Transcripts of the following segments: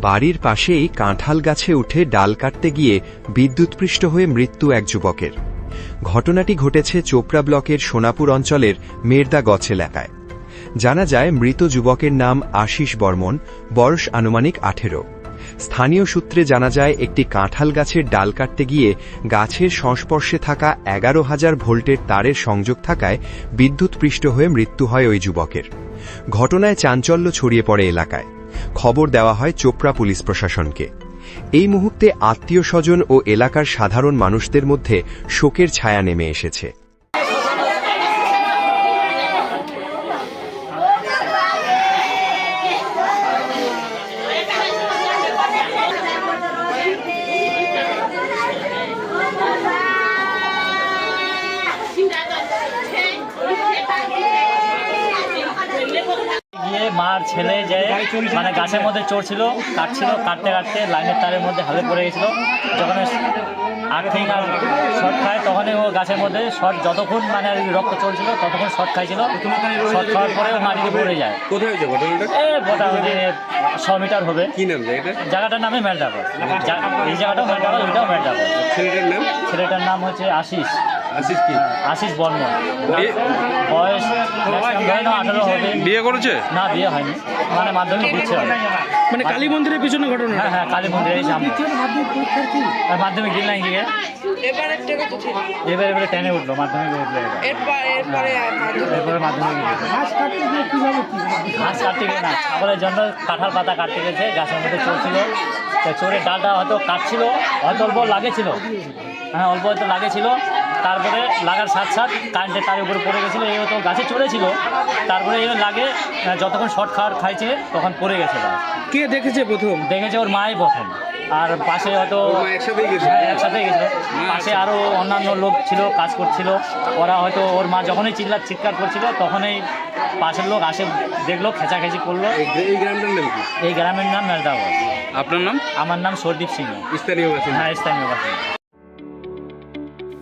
বাড়ির পাশেই কাঁঠাল গাছে উঠে ডাল কাটতে গিয়ে বিদ্যুৎপৃষ্ট হয়ে মৃত্যু এক যুবকের। ঘটনাটি ঘটেছে চোপড়া ব্লকের সোনাপুর অঞ্চলের মেরদা গছ এলাকায়। জানা যায়, মৃত যুবকের নাম আশিস বর্মন, বয়স আনুমানিক আঠেরো। স্থানীয় সূত্রে জানা যায়, একটি কাঁঠাল গাছের ডাল কাটতে গিয়ে গাছের সংস্পর্শে থাকা এগারো হাজার ভোল্টের তারের সংযোগ থাকায় বিদ্যুৎপৃষ্ট হয়ে মৃত্যু হয় ওই যুবকের। ঘটনায় চাঞ্চল্য ছড়িয়ে পড়ে এলাকায়। খবর দেওয়া হয় চোপড়া পুলিশ প্রশাসনকে। এই মুহূর্তে আত্মীয় স্বজন ও এলাকার সাধারণ মানুষদের মধ্যে শোকের ছায়া নেমে এসেছে। গিয়ে মার ছেলে যে মানে গাছের মধ্যে চড়ছিল কাটছিল কাটতে কাটতে লাইনের তারের মধ্যে হালে পড়ে গেছিল। যখন আর্থিং আর শর্ট খায় তখনই ও গাছের মধ্যে শর্ট যতক্ষণ মানে আর রক্ত চলছিল ততক্ষণ শর্ট খাইছিল। শর্ট খাওয়ার পরে মাটিতে পড়ে যায়। কোথায় হয়েছে ঘটনাটা? এ মোটামুটি ছ মিটার হবে। কি নাম এটা? জায়গাটার নামে মেলডাবর এই জায়গাটাও মেলডাবর ওইটাও মেলডাবর ছেলেটার নাম? ছেলেটার নাম হচ্ছে আশিস। আশিস কি? আশিস বর্মন। বয়স আঠারো হবে। বিয়ে করেছে? না বিয়ে হয়নি। মানে মাধ্যমিক দিচ্ছে। হবে। মানে কালী মন্দিরের পিছনে ঘটনা হ্যাঁ হ্যাঁ কালী মন্দির এই সামনে। আর মাধ্যমিক দিল না গিয়ে। এবারে এবার এবারে টেনে উঠল মাধ্যমিক উঠল এরপরে মাধ্যমিক। ঘাস কাটতে গিয়ে না ছাগলের জন্য কাঁঠাল পাতা কাটতে গেছে গাছের মধ্যে চড়ছিল তো চড়ে ডালটা হয়তো কাটছিল হয়তো অল্প লাগেছিল। হ্যাঁ অল্প হয়তো লাগেছিল। তারপরে লাগার সাথ সাথ কারেন্টের তার উপরে পড়ে গেছিল এই হয়তো গাছে চড়েছিল। তারপরে এই লাগে যতক্ষণ শর্ট খাওয়ার খাইছে তখন পড়ে গেছে কে দেখেছে প্রথম? দেখেছে ওর মাই প্রথম আর পাশে হয়তো একসাথেই গেছিল? হ্যাঁ, একসাথেই গেছিল। পাশে আরও অন্যান্য লোক ছিল কাজ করছিল। ওরা হয়তো ওর মা যখনই চিল্লার চিৎকার করছিল তখনই পাশের লোক আসে দেখল খেঁচাখেঁচি করল। এই গ্রা- এই নাম এই গ্রামের নাম মেলদাবাদ আপনার নাম? আমার নাম সর্দীপ সিংহ। স্থানীয় হ্যাঁ স্থানীয় বাসিন্দা।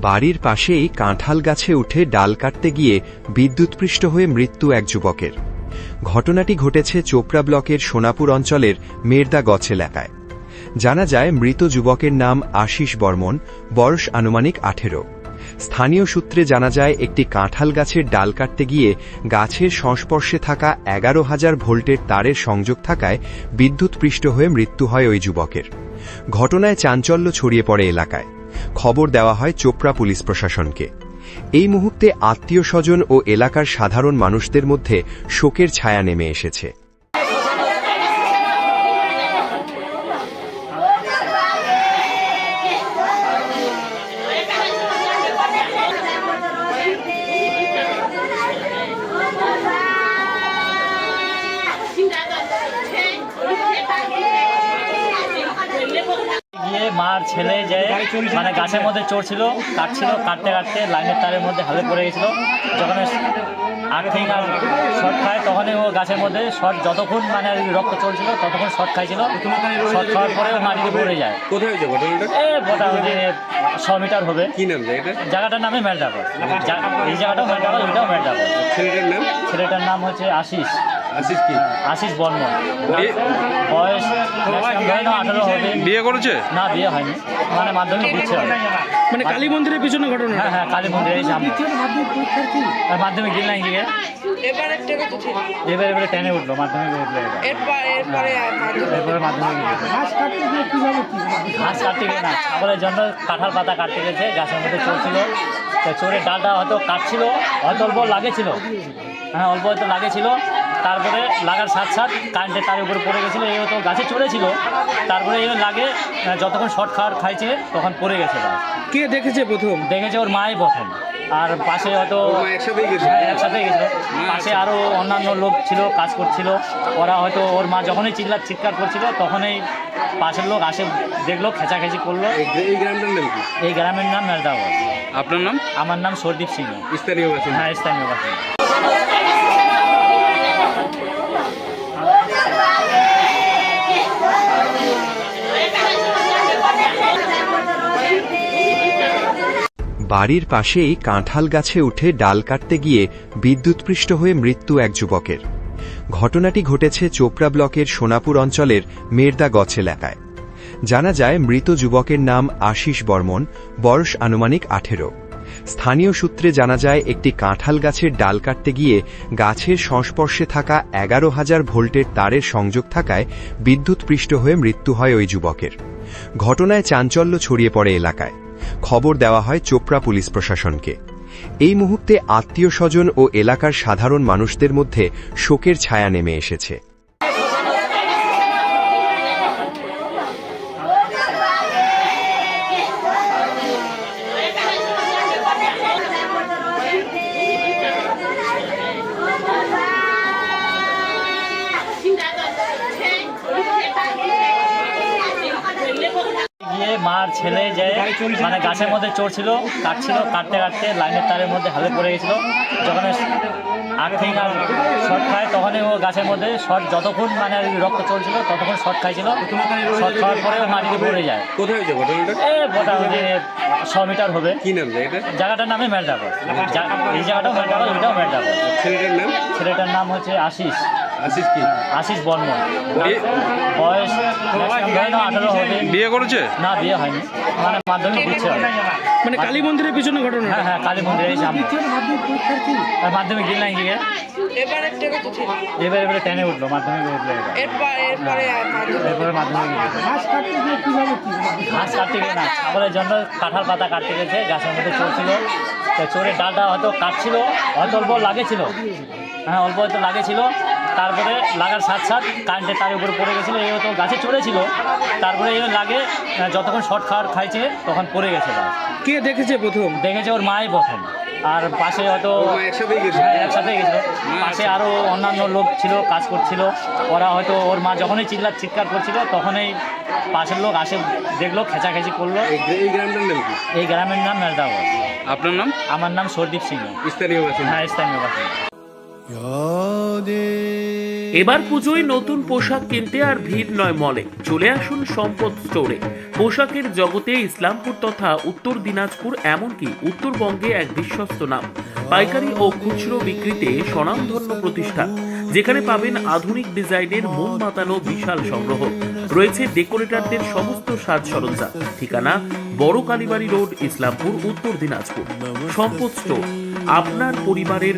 বাড়ির পাশেই কাঁঠাল গাছে উঠে ডাল কাটতে গিয়ে বিদ্যুৎপৃষ্ট হয়ে মৃত্যু এক যুবকের। ঘটনাটি ঘটেছে চোপড়া ব্লকের সোনাপুর অঞ্চলের মেরদা গছ এলাকায়। জানা যায়, মৃত যুবকের নাম আশিস বর্মন, বয়স আনুমানিক আঠেরো। স্থানীয় সূত্রে জানা যায়, একটি কাঁঠাল গাছের ডাল কাটতে গিয়ে গাছের সংস্পর্শে থাকা এগারো হাজার ভোল্টের তারের সংযোগ থাকায় বিদ্যুৎপৃষ্ট হয়ে মৃত্যু হয় ওই যুবকের। ঘটনায় চাঞ্চল্য ছড়িয়ে পড়ে এলাকায়। খবর দেওয়া হয় চোপড়া পুলিশ প্রশাসনকে। এই মুহূর্তে আত্মীয় স্বজন ও এলাকার সাধারণ মানুষদের মধ্যে শোকের ছায়া নেমে এসেছে। মার ছেলে যে মানে গাছের মধ্যে চড়ছিল কাটছিল কাটতে কাটতে লাইনের তারের মধ্যে হালে পড়ে গেছিল। যখন আর্থিং আর শর্ট খায় তখনই ও গাছের মধ্যে শর্ট যতক্ষণ মানে রক্ত চলছিল ততক্ষণ শর্ট খাইছিল। শর্ট খাওয়ার পরে মাটিতে পড়ে যায়। কোথায় হয়েছে ঘটনাটা? মোটামুটি ছ মিটার হবে। কি নাম জায়গাটার নামে মেলডাবর এই জায়গাটাও মেলডাবর ওইটাও মেলডাবর ছেলেটার নাম? ছেলেটার নাম হচ্ছে আশিস। আশিস কি? আশিস বর্মন। বিয়ে- বয়স আঠারো হবে। বিয়ে করেছে? না বিয়ে হয়নি। মানে মাধ্যমিক দিচ্ছে। মানে কালী মন্দিরের পিছনে ঘটনা হ্যাঁ হ্যাঁ কালী মন্দির এই সামনে আর মাধ্যমিক দিল না গিয়ে। এবারে এবার এবারে টেনে উঠল মাধ্যমিক উঠল এরপরে মাধ্যমিক। ঘাস কাটতে গিয়ে না ছাগলের জন্য কাঁঠাল পাতা কাটতে গেছে গাছের মধ্যে চড়ছিল তো চড়ে ডালটা হয়তো কাটছিল হয়তো অল্প লাগেছিল। হ্যাঁ অল্প হয়তো লাগেছিল। তারপরে লাগার সাথ সাথ কারেন্টের তার উপরে পড়ে গেছিল এই হয়তো গাছে চড়েছিল। তারপরে এই লাগে যতক্ষণ শর্ট খাওয়ার খাইছে তখন পড়ে গেছে কে দেখেছে প্রথম? দেখেছে ওর মাই প্রথম। আর পাশে হয়তো একসাথেই গেছে হ্যাঁ গেছিল। পাশে আরও অন্যান্য লোক ছিল কাজ করছিল। ওরা হয়তো ওর মা যখনই চিল্লার চিৎকার করছিল তখনই পাশের লোক আসে দেখল খেঁচাখেঁচি করল। এই গ্রামটার নাম এই গ্রামের নাম মেলদাগর আপনার নাম? আমার নাম সর্দীপ সিং। স্থানীয় বাসিন্দা। হ্যাঁ স্থানীয় বাসিন্দা। বাড়ির পাশেই কাঁঠাল গাছে উঠে ডাল কাটতে গিয়ে বিদ্যুৎপৃষ্ট হয়ে মৃত্যু এক যুবকের। ঘটনাটি ঘটেছে চোপড়া ব্লকের সোনাপুর অঞ্চলের মেরদা গছ এলাকায়। জানা যায়, মৃত যুবকের নাম আশিস বর্মন, বয়স আনুমানিক আঠেরো। স্থানীয় সূত্রে জানা যায়, একটি কাঁঠাল গাছের ডাল কাটতে গিয়ে গাছের সংস্পর্শে থাকা এগারো হাজার ভোল্টের তারের সংযোগ থাকায় বিদ্যুৎপৃষ্ট হয়ে মৃত্যু হয় ওই যুবকের। ঘটনায় চাঞ্চল্য ছড়িয়ে পড়ে এলাকায়। খবর দেওয়া হয় চোপড়া পুলিশ প্রশাসনকে। এই মুহূর্তে আত্মীয় স্বজন ও এলাকার সাধারণ মানুষদের মধ্যে শোকের ছায়া নেমে এসেছে গিয়ে মার ছেলে যে মানে গাছের মধ্যে চড়ছিল কাটছিল কাটতে কাটতে লাইনের তারের মধ্যে হালে পড়ে গেছিল। যখন আগ থেকে আর শর্ট খায় তখনই ও গাছের মধ্যে শর্ট যতক্ষণ মানে আর কি রক্ত চলছিল ততক্ষণ শর্ট খাইছিল। শর্ট খাওয়ার পরে ও মাটিতে পড়ে যায়। কোথায় হয়েছে ঘটনাটা? এ মোটামুটি ছ মিটার হবে। কি নাম জায়গাটার নামে মেলদাগর এই জায়গাটাও মেলদাগর ওইটাও মেলদাগর ছেলেটার নাম? ছেলেটার নাম হচ্ছে আশিস। আশিস কি? আশিস বর্মন। বয়স আঠারো হবে। বিয়ে করেছে? না বিয়ে হয়নি। মানে মাধ্যমিক দিচ্ছে। মানে কালী মন্দিরের পিছনে ঘটনা হ্যাঁ হ্যাঁ কালী মন্দিরে এই সামনে। আর মাধ্যমিক দিল নাই এবারে এবার এবারে টেনে উঠল মাধ্যমিক এরপর ঘাস কাটতে গিয়ে না ছাগলের জন্য কাঁঠাল পাতা কাটতে গেছে গাছের মধ্যে চড়ছিল তো চড়ে ডালটা হয়তো কাটছিল হয়তো অল্প লাগেছিল। হ্যাঁ অল্প হয়তো লাগেছিল। তারপরে লাগার সাথ সাথ কারেন্টের তার উপরে পড়ে গেছিল এই হয়তো গাছে চড়েছিল তারপরে এই লাগে যতক্ষণ শর্ট খাওয়ার খাইছে তখন পড়ে গেছে। কে দেখেছে প্রথম? দেখেছে ওর মাই প্রথম। আর পাশে হয়তো একসাথেই হ্যাঁ একসাথে গেছিল। পাশে আরও অন্যান্য লোক ছিল কাজ করছিল। ওরা হয়তো ওর মা যখনই চিল্লার চিৎকার করছিল তখনই পাশের লোক আসে দেখল খেঁচাখেঁচি করল। এই গ্রামটার নাম কি? এই গ্রামের নাম মেলদাগর আপনার নাম? আমার নাম সর্দীপ সিং স্থানীয় বাসিন্দা। হ্যাঁ স্থানীয় বাসিন্দা। এবার পুজোয় নতুন পোশাক কিনতে আর ভিড় নয় মলে। চলে আসুন সম্পদ স্টোরে পোশাকের জগতে ইসলামপুর তথা উত্তর দিনাজপুর এমনকি উত্তরবঙ্গে এক বিশ্বস্ত নাম। পাইকারি ও খুচরো বিক্রিতে স্বনামধন্য প্রতিষ্ঠান, যেখানে পাবেন আধুনিক ডিজাইনের মন মাতানো বিশাল সংগ্রহ। রয়েছে ডেকোরেটরদের সমস্ত সাজ সরঞ্জাম। ঠিকানা বড় কালীবাড়ি রোড, ইসলামপুর, উত্তর দিনাজপুর। সম্পদ স্টোর আপনার পরিবারের